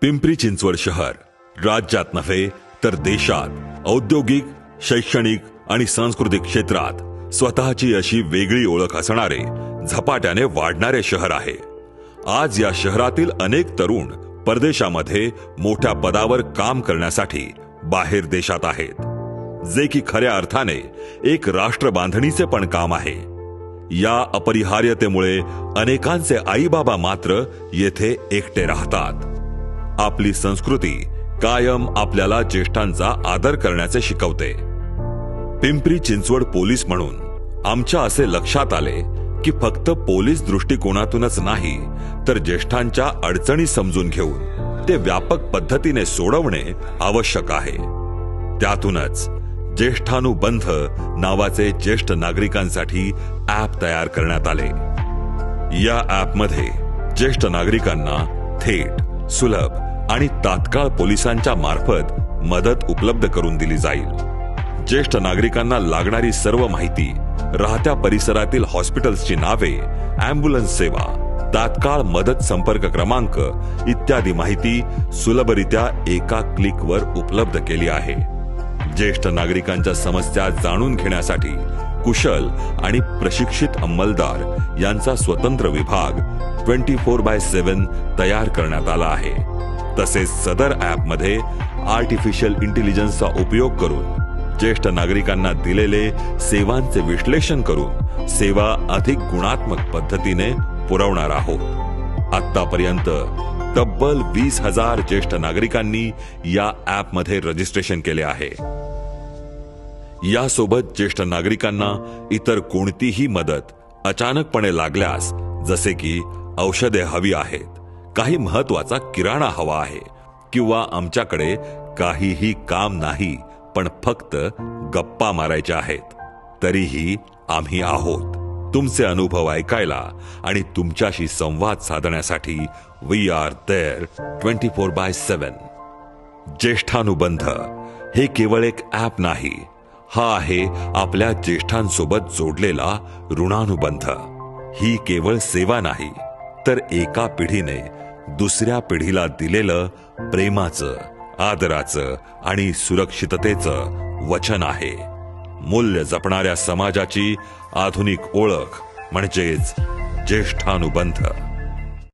पिंपरी चिंचवड शहर. राज्यात नव्हे तर देशात. औद्योगिक शैक्षणिक आणि सांस्कृतिक क्षेत्रात स्वतःची अशी वेगळी ओळख असणारे झपाट्याने वाढणारे शहर आहे. आज या शहरातील अनेक तरुण परदेशामध्ये मोठ्या पदावर काम करण्यासाठी बाहेर देशात आहेत. जे की खऱ्या अर्थाने एक राष्ट्र बांधणीचे पण काम आहे. या अपरिहार्यतेमुळे अनेकांचे आईबाबा मात्र येथे एकटे राहतात. आपली संस्कृती कायम आपल्याला ज्येष्ठांचा आदर करण्याचे शिकवते. पिंपरी चिंचवड पोलीस म्हणून आमच्या असे लक्षात आले की फक्त पोलीस दृष्टिकोनातूनच नाही तर ज्येष्ठांच्या अडचणी समजून घेऊन ते व्यापक पद्धतीने सोडवणे आवश्यक आहे. त्यातूनच ज्येष्ठानुबंध नावाचे ज्येष्ठ नागरिकांसाठी ॲप तयार करण्यात आले. या ॲपमध्ये ज्येष्ठ नागरिकांना थेट सुलभ आणि तात्काळ पोलिसांच्या मार्फत मदत उपलब्ध करून दिली जाईल. ज्येष्ठ नागरिकांना लागणारी सर्व माहिती राहत्या परिसरातील हॉस्पिटल्सची नावे अँब्युलन्स सेवा तात्काळ मदत संपर्क क्रमांक इत्यादी माहिती सुलभरित्या एका क्लिकवर उपलब्ध केली आहे. ज्येष्ठ नागरिकांच्या समस्या जाणून घेण्यासाठी कुशल आणि प्रशिक्षित अंमलदार यांचा स्वतंत्र विभाग ट्वेंटी फोर बाय सेव्हन तयार करण्यात आला आहे. तसेच सदर ॲपमध्ये आर्टिफिशियल इंटेलिजन्सचा उपयोग करून ज्येष्ठ नागरिकांना दिलेले सेवांचे विश्लेषण करून सेवा अधिक गुणात्मक पद्धतीने पुरवणार आहोत. आतापर्यंत तब्बल वीस हजार ज्येष्ठ नागरिकांनी या ॲपमध्ये रजिस्ट्रेशन केले आहे. यासोबत ज्येष्ठ नागरिकांना इतर कोणतीही मदत अचानकपणे लागल्यास जसे की औषधे हवी आहेत. काही महत्त्वाचा किराणा हवा आहे किंवा आमच्याकडे काहीही काम नाही पण फक्त गप्पा मारायच्या आहेत. तरीही आम्ही आहोत. तुमचे अनुभव ऐकायला आणि तुमच्याशी संवाद साधण्यासाठी we are there twenty four by seven Jyeshthanubandh हे केवळ एक ॲप नाही हा आहे आपल्या ज्येष्ठांसोबत जोडलेला ऋणानुबंध. ही केवळ सेवा नाही तर एका पिढीने दुसऱ्या पिढीला दिलेलं प्रेमाचं आदराचं आणि सुरक्षिततेचं वचन आहे. मूल्य जपणाऱ्या समाजाची आधुनिक ओळख म्हणजेच ज्येष्ठानुबंध.